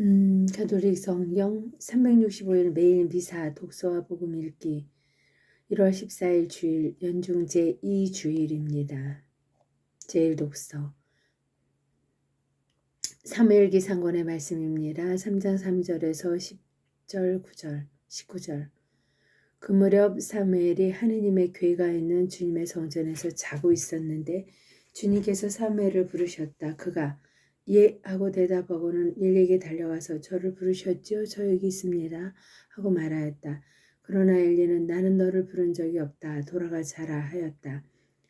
음, 가톨릭 성경 365일 매일 미사 독서와 복음 읽기 1월 14일 주일 연중 제2주일입니다. 제일 독서 사무엘기 상권의 말씀입니다. 3장 3절에서 10절 9절 19절 그 무렵 사무엘이 하느님의 괴가 있는 주님의 성전에서 자고 있었는데 주님께서 사무엘을 부르셨다. 그가 예 하고 대답하고는 일에게 달려와서 저를 부르셨지요 저 여기 있습니다 하고 말하였다. 그러나 엘리는 나는 너를 부른 적이 없다 돌아가 자라 하였다.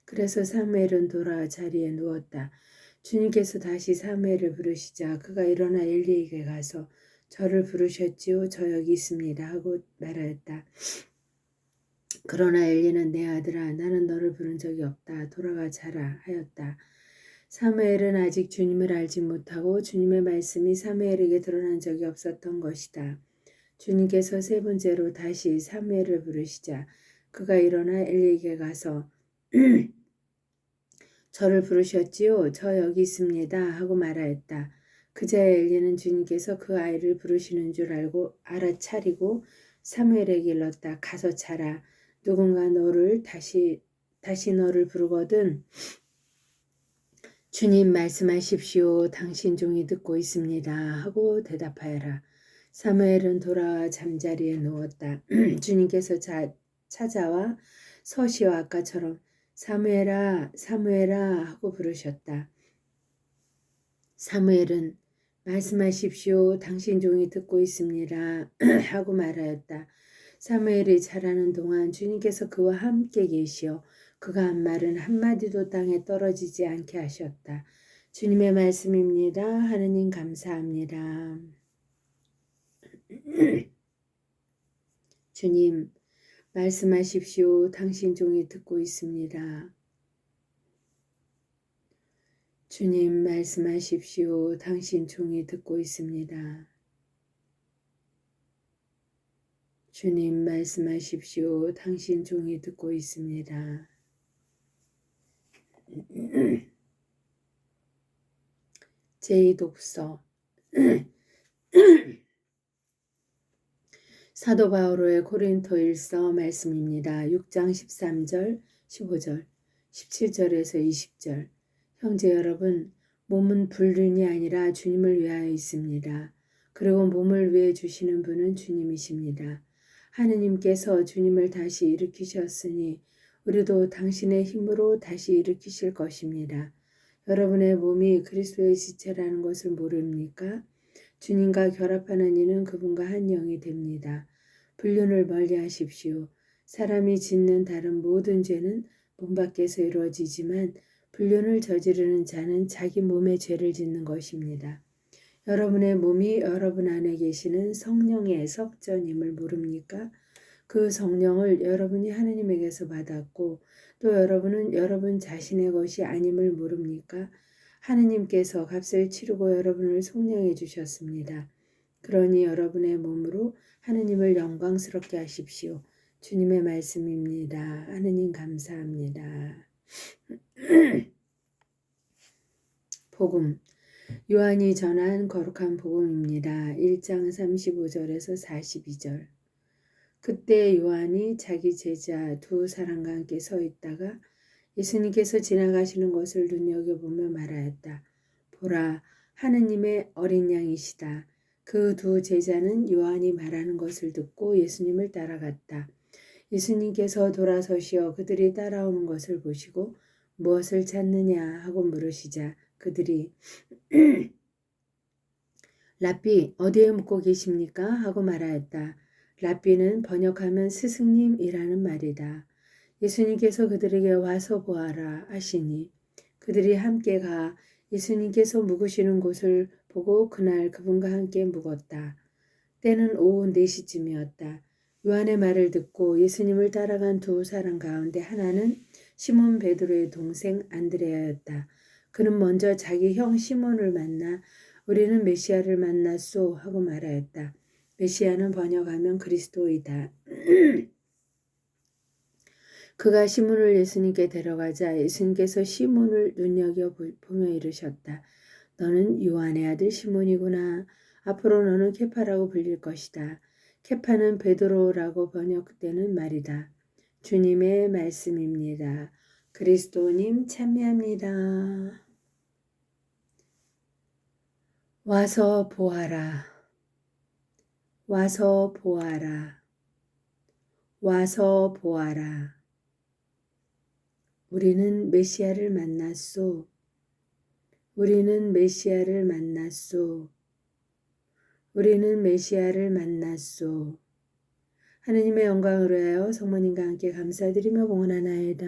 그래서 사무엘은 돌아와 자리에 누웠다. 주님께서 다시 사무엘을 부르시자 그가 일어나 엘리에게 가서 저를 부르셨지요 저 여기 있습니다 하고 말하였다. 그러나 엘리는 내 아들아 나는 너를 부른 적이 없다 돌아가 자라 하였다. 사무엘은 아직 주님을 알지 못하고 주님의 말씀이 사무엘에게 드러난 적이 없었던 것이다. 주님께서 세 번째로 다시 사무엘을 부르시자 그가 일어나 엘리에게 가서 저를 부르셨지요. 저 여기 있습니다. 하고 말하였다. 그자 엘리는 주님께서 그 아이를 부르시는 줄 알고 알아차리고 사무엘에게 일렀다. 가서 자라. 누군가 너를 다시 다시 너를 부르거든 주님 말씀하십시오. 당신 종이 듣고 있습니다. 하고 대답하여라. 사무엘은 돌아와 잠자리에 누웠다. 주님께서 자, 찾아와 서시와 아까처럼 사무엘아 사무엘아 하고 부르셨다. 사무엘은 말씀하십시오. 당신 종이 듣고 있습니다. 하고 말하였다. 사무엘이 자라는 동안 주님께서 그와 함께 계시어 그가 한 말은 한마디도 땅에 떨어지지 않게 하셨다. 주님의 말씀입니다. 하느님 감사합니다. 주님, 말씀하십시오. 당신 종이 듣고 있습니다. 주님, 말씀하십시오. 당신 종이 듣고 있습니다. 주님, 말씀하십시오. 당신 종이 듣고 있습니다. 제2독서 사도 바오로의 고린토 1서 말씀입니다. 6장 13절, 15절, 17절에서 20절 형제 여러분, 몸은 불륜이 아니라 주님을 위하여 있습니다. 그리고 몸을 위해 주시는 분은 주님이십니다. 하느님께서 주님을 다시 일으키셨으니 우리도 당신의 힘으로 다시 일으키실 것입니다. 여러분의 몸이 그리스도의 지체라는 것을 모릅니까? 주님과 결합하는 이는 그분과 한 영이 됩니다. 불륜을 멀리 하십시오. 사람이 짓는 다른 모든 죄는 몸 밖에서 이루어지지만 불륜을 저지르는 자는 자기 몸에 죄를 짓는 것입니다. 여러분의 몸이 여러분 안에 계시는 성령의 석전임을 모릅니까? 그 성령을 여러분이 하느님에게서 받았고 또 여러분은 여러분 자신의 것이 아님을 모릅니까? 하느님께서 값을 치르고 여러분을 속량해 주셨습니다. 그러니 여러분의 몸으로 하느님을 영광스럽게 하십시오. 주님의 말씀입니다. 하느님 감사합니다. 복음 요한이 전한 거룩한 복음입니다. 1장 35절에서 42절 그때 요한이 자기 제자 두 사람과 함께 서 있다가 예수님께서 지나가시는 것을 눈여겨보며 말하였다. 보라, 하느님의 어린 양이시다. 그 두 제자는 요한이 말하는 것을 듣고 예수님을 따라갔다. 예수님께서 돌아서시어 그들이 따라오는 것을 보시고 무엇을 찾느냐 하고 물으시자 그들이 랍비 어디에 묵고 계십니까? 하고 말하였다. 랍비는 번역하면 스승님이라는 말이다. 예수님께서 그들에게 와서 보아라 하시니 그들이 함께 가 예수님께서 묵으시는 곳을 보고 그날 그분과 함께 묵었다. 때는 오후 4시쯤이었다. 요한의 말을 듣고 예수님을 따라간 두 사람 가운데 하나는 시몬 베드로의 동생 안드레아였다. 그는 먼저 자기 형 시몬을 만나 우리는 메시아를 만났소 하고 말하였다. 메시아는 번역하면 그리스도이다. 그가 시몬을 예수님께 데려가자 예수님께서 시몬을 눈여겨 보며 이르셨다. 너는 요한의 아들 시몬이구나. 앞으로 너는 케파라고 불릴 것이다. 케파는 베드로라고 번역되는 말이다. 주님의 말씀입니다. 그리스도님 참여합니다. 와서 보아라. 와서 보아라. 와서 보아라. 우리는 메시아를 만났소. 우리는 메시아를 만났소. 우리는 메시아를 만났소. 하느님의 영광을 위하여 성모님과 함께 감사드리며 봉헌하나이다.